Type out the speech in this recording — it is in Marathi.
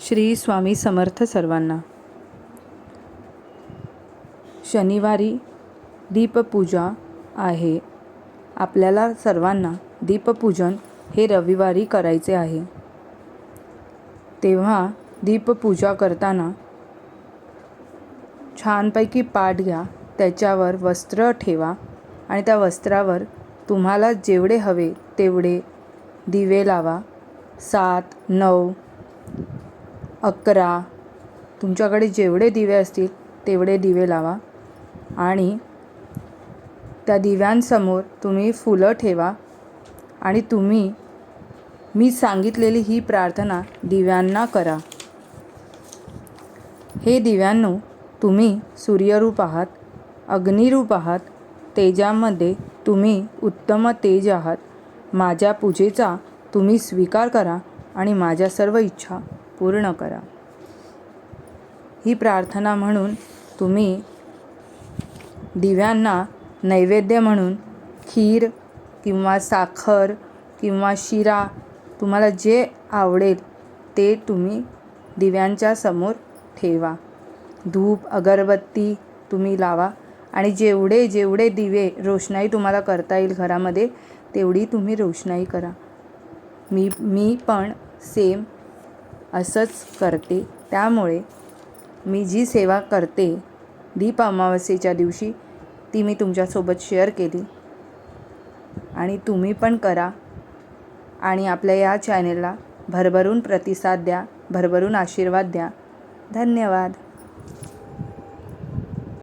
श्री स्वामी समर्थ सर्वांना. शनिवारी दीपपूजा आहे. आपल्याला सर्वांना दीपपूजन हे रविवारी करायचे आहे. तेव्हा दीपपूजा करताना छानपैकी पाठ घ्या त्याच्यावर वस्त्र ठेवा आणि त्या वस्त्रावर तुम्हाला जेवढे हवे तेवढे दिवे लावा. सात नऊ अकरा. तुमच्याकडे जेवढे दिवे असतील तेवढे दिवे लावा. आणि त्या दिव्यांसमोर तुम्ही फुलं ठेवा. आणि तुम्ही मी सांगितलेली ही प्रार्थना दिव्यांना करा. हे दिव्यांनो तुम्ही सूर्यरूप आहात अग्निरूप आहात तेजामध्ये तुम्ही उत्तम तेज आहात. माझ्या पूजेचा तुम्ही स्वीकार करा आणि माझ्या सर्व इच्छा पूर्ण करा. ही प्रार्थना म्हणून तुम्ही दिव्यांना नैवेद्य म्हणून खीर किंवा साखर किंवा शिरा तुम्हाला जे आवडेल ते तुम्ही दिव्यांच्या समोर ठेवा. धूप अगरबत्ती तुम्ही लावा आणि जेवढे जेवढे दिवे रोषणाई तुम्हाला करता येईल घरामध्ये तेवढी तुम्ही रोषणाई करा. मी मी पण सेम असंच करते. त्यामुळे मी जी सेवा करते दीप अमावस्येच्या दिवशी ती मी तुमच्यासोबत शेअर केली. आणि तुम्ही पण करा. आणि आपल्या या चॅनेलला भरभरून प्रतिसाद द्या भरभरून आशीर्वाद द्या. धन्यवाद.